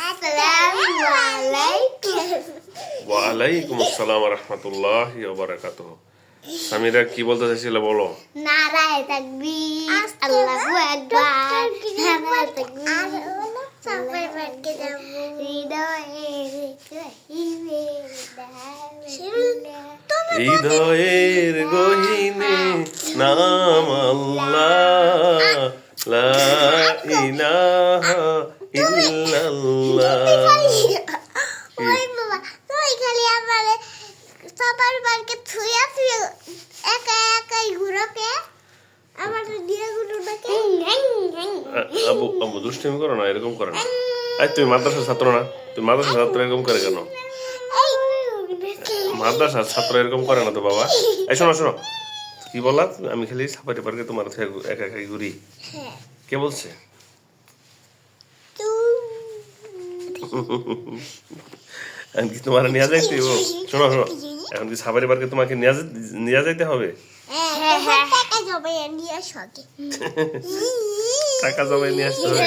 আসসালামু আলাইকুম ওয়ালাইকুম আসসালাম রহমতুল্লাহ বারাকাতুহ সামিরা কি বলতে চাইছিলে বলো নারায় তাকবীর আল্লাহু আকবার নারায় তাকবীর সবাই বাড়িতে যাব হৃদয়ে হৃদয়ের গহিনে নাম আল্লাহ লা ইলাহা ইল্লাল্লাহ। ওই বাবা তুই খালি আমারে সবার বাড়িতে থুয়া থুয়া একা একাই ঘুরোকে আমার দিয়ে ঘুরো আবু আবু দুষ্টামি করো না এরকম করে না। এই তুমি মাদ্রাসার ছাত্র না? তুমি মাদ্রাসার ছাত্র এরকম করে কেন? মাদ্রাসার ছাত্র এরকম করে না তো বাবা? এই শোনো শোনো। কি বললা? আমি খালি সাপাটি পার্কে তোমার থেকে একা একা ঘুরি। হ্যাঁ। কে বলছে? এখন কি তোমার নিয়ে যাইতে? শোনো শোনো। এখন কি সাফারি পার্কে তোমাকে নিয়ে যাইতে হবে? হ্যাঁ হ্যাঁ। টাকা জমাই নিয়ে আসতে হবে।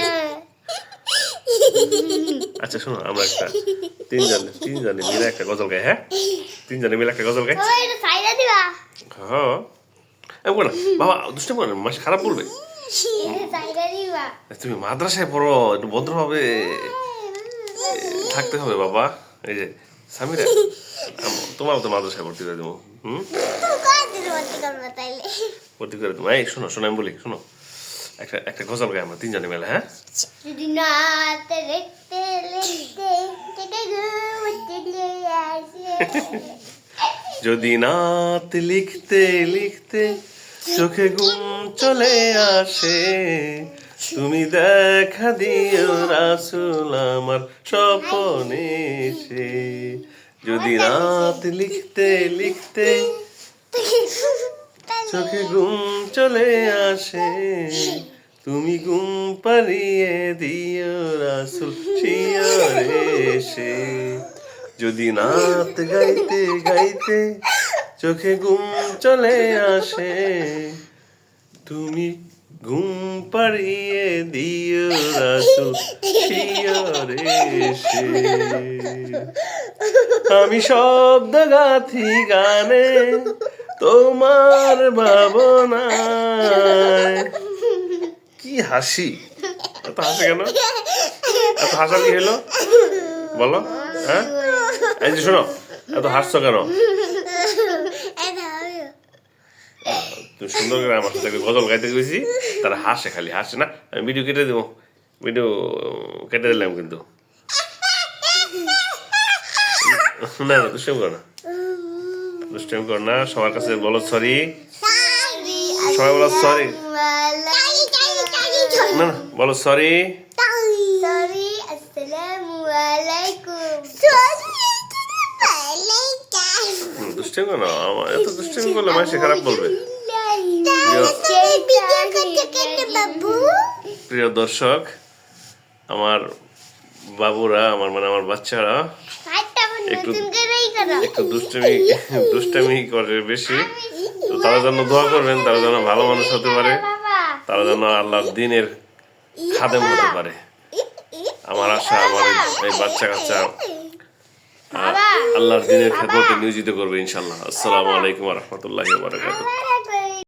আচ্ছা শোনো আমরা একটা তিনজন তিনজনে মিলে একটা গজল গাই হ্যাঁ? তিনজনে মিলে একটা গজল গাই। ওই হ্যাঁ। করে বাবা দুষ্টামি করে মাসে খারাপ বলবে? তুমি মাদ্রাসায় পড়ো একটু ভদ্রভাবে। থাকতে হবে বাবা। এই যে সামিরা তোমার তো মাদ্রাসায় ভর্তি করে দেবো হুম? ভর্তি করে দেবো। এই শোনো শোনো আমি বলি শোনো। একটা একটা গজল গাই আমরা তিনজনে মিলে হ্যাঁ? যদি নাত লিখতে লিখতে চোখে ঘুম চলে আসে তুমি দেখা দিও রাসুল আমার স্বপনে সে যদি রাত লিখতে লিখতে চোখে ঘুম চলে আসে, তুমি ঘুম পারিয়ে দিও রাসুল শিয়রে সে যদি নাত গাইতে গাইতে চোখে ঘুম চলে আসে, তুমি ঘুম পাড়িয়ে দিও রাসুল আমি শব্দ গাথি গানে তোমার ভাবনায়। কি হাসি। এত হাসে কেন? এত হাসা কি হলো? বলো হ্যাঁ? এই যে শোনো, এত হাসছো কেন? তুমি সুন্দর করে আমার সাথে গজল গাইতে গেছি। তারা হাসে খালি হাসে না। আমি ভিডিও কেটে দেবো। ভিডিও কেটে দিলাম কিন্তু। না না দুষ্টামি করো না। দুষ্টামি করো না সবার কাছে বলো সরি সবাই বলো সরি না না বলো সরি দুষ্টামি করো না এত দুষ্টামি করলে মাসে খারাপ বলবে। প্রিয় দর্শক, আমার বাবুরা, আমার মানে আমার বাচ্চারা একটু- একটু দুষ্টামি দুষ্টামি করে বেশি। তো তারা যেন দোয়া করবেন, তারা যেন ভালো মানুষ হতে পারে, তারা যেন আল্লাহর দিনের খাদেম হতে পারে। আমার আশা, আমার এই- বাচ্চা কাচ্চা আল্লাহর দিনের খেদমতে নিয়োজিত করবে ইনশাল্লাহ আসসালামু আলাইকুম রহমতুল্লাহ বারকাতুহ।